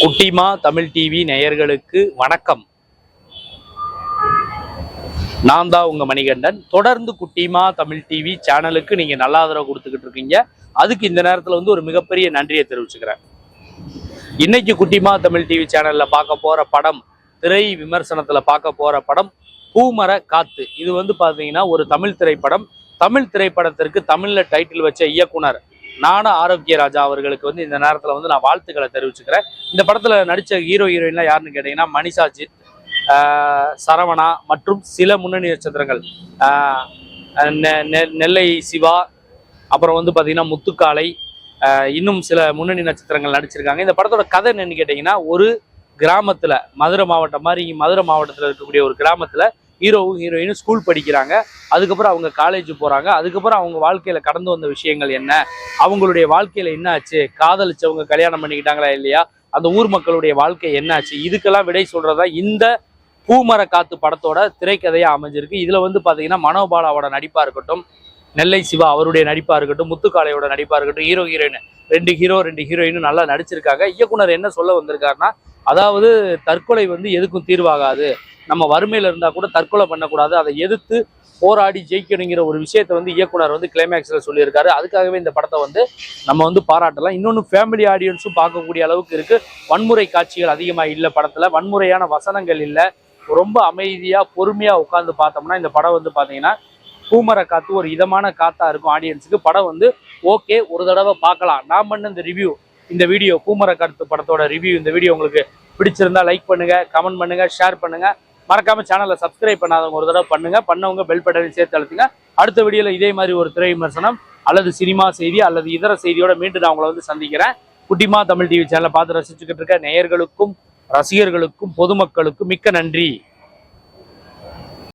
குட்டிமா தமிழ் டிவி நேயர்களுக்கு வணக்கம். நான் தான் உங்க மணிகண்டன். தொடர்ந்து குட்டிமா தமிழ் டிவி சேனலுக்கு நீங்க நல்ல ஆதரவு கொடுத்துக்கிட்டு இருக்கீங்க. அதுக்கு இந்த நேரத்துல வந்து ஒரு மிகப்பெரிய நன்றியை தெரிவிச்சுக்கிறேன். இன்னைக்கு குட்டிமா தமிழ் டிவி சேனல்ல பார்க்க போற படம் திரை விமர்சனத்துல பார்க்க போற படம் பூமர காத்து. இது வந்து பாத்தீங்கன்னா ஒரு தமிழ் திரைப்படம். தமிழ் திரைப்படத்திற்கு தமிழ்ல டைட்டில் வச்ச இயக்குனர் நானா ஆரோக்கிய ராஜா அவர்களுக்கு வந்து இந்த நேரத்தில் வந்து நான் வாழ்த்துக்களை தெரிவிச்சுக்கிறேன். இந்த படத்தில் நடித்த ஹீரோ ஹீரோயின்லாம் யாருன்னு கேட்டிங்கன்னா மணிஷா ஜித் சரவணா மற்றும் சில முன்னணி நட்சத்திரங்கள். நெ- நெ- நெல்லை சிவா அப்புறம் வந்து பார்த்திங்கன்னா முத்துக்காளை இன்னும் சில முன்னணி நட்சத்திரங்கள் நடிச்சிருக்காங்க. இந்த படத்தோட கதை என்னன்னு கேட்டிங்கன்னா ஒரு கிராமத்தில் மதுரை மாவட்டம் மாதிரி மதுரை மாவட்டத்தில் இருக்கக்கூடிய ஒரு கிராமத்தில் ஹீரோவும் ஹீரோயினும் ஸ்கூல் படிக்கிறாங்க. அதுக்கப்புறம் அவங்க காலேஜ் போகிறாங்க அதுக்கப்புறம் அவங்க வாழ்க்கையில் கடந்து வந்த விஷயங்கள் என்ன? அவங்களுடைய வாழ்க்கையில் என்ன ஆச்சு காதலிச்சவங்க கல்யாணம் பண்ணிக்கிட்டாங்களா இல்லையா? அந்த ஊர் மக்களுடைய வாழ்க்கை என்னாச்சு? இதுக்கெல்லாம் விடை சொல்கிறதா இந்த பூமர காத்து படத்தோட திரைக்கதையாக அமைஞ்சிருக்கு. இதில் வந்து பார்த்தீங்கன்னா மனோபாலாவோட நடிப்பாக இருக்கட்டும் நெல்லை சிவா அவருடைய நடிப்பாக இருக்கட்டும் முத்துக்காளையோட நடிப்பாக இருக்கட்டும் ஹீரோ ஹீரோயின் ரெண்டு ஹீரோ ரெண்டு ஹீரோயினும் நல்லா நடிச்சிருக்காங்க. இயக்குனர் என்ன சொல்ல வந்திருக்காருன்னா அதாவது தற்கொலை வந்து எதுக்கும் தீர்வாகாது. நம்ம வறுமையில் இருந்தால் கூட தற்கொலை பண்ணக்கூடாது. அதை எதிர்த்து போராடி ஜெயிக்கணுங்கிற ஒரு விஷயத்தை வந்து இயக்குனர் வந்து கிளைமேக்ஸில் சொல்லியிருக்காரு. அதுக்காகவே இந்த படத்தை வந்து நம்ம வந்து பாராட்டலாம். இன்னொன்று ஃபேமிலி ஆடியன்ஸும் பார்க்கக்கூடிய அளவுக்கு இருக்குது வன்முறை காட்சிகள் அதிகமாக இல்லை படத்தில். வன்முறையான வசனங்கள் இல்லை. ரொம்ப அமைதியாக பொறுமையாக உட்காந்து பார்த்தோம்னா இந்த படம் வந்து பார்த்தீங்கன்னா பூமர காத்து ஒரு இதமான காத்தா இருக்கும் ஆடியன்ஸுக்கு படம் வந்து ஓகே ஒரு தடவை பார்க்கலாம். நான் பண்ண இந்த ரிவ்யூ இந்த வீடியோ பூமர கருத்து படத்தோட ரிவ்யூ இந்த வீடியோ உங்களுக்கு பிடிச்சிருந்தா லைக் பண்ணுங்க கமெண்ட் பண்ணுங்க ஷேர் பண்ணுங்க. மறக்காம சேனலை சப்ஸ்கிரைப் பண்ணாதவங்க ஒரு தடவை பண்ணுங்க. பண்ணவங்க பெல் பட்டனை சேர்த்து அழுத்துங்க. அடுத்த வீடியோல இதே மாதிரி ஒரு திரை விமர்சனம் அல்லது சினிமா செய்தி அல்லது இதர செய்தியோட மீண்டும் நான் உங்களை வந்து சந்திக்கிறேன். குட்டிமா தமிழ் டிவி சேனலை பார்த்து ரசிச்சுக்கிட்டு இருக்க நேயர்களுக்கும் ரசிகர்களுக்கும் பொதுமக்களுக்கும் மிக்க நன்றி.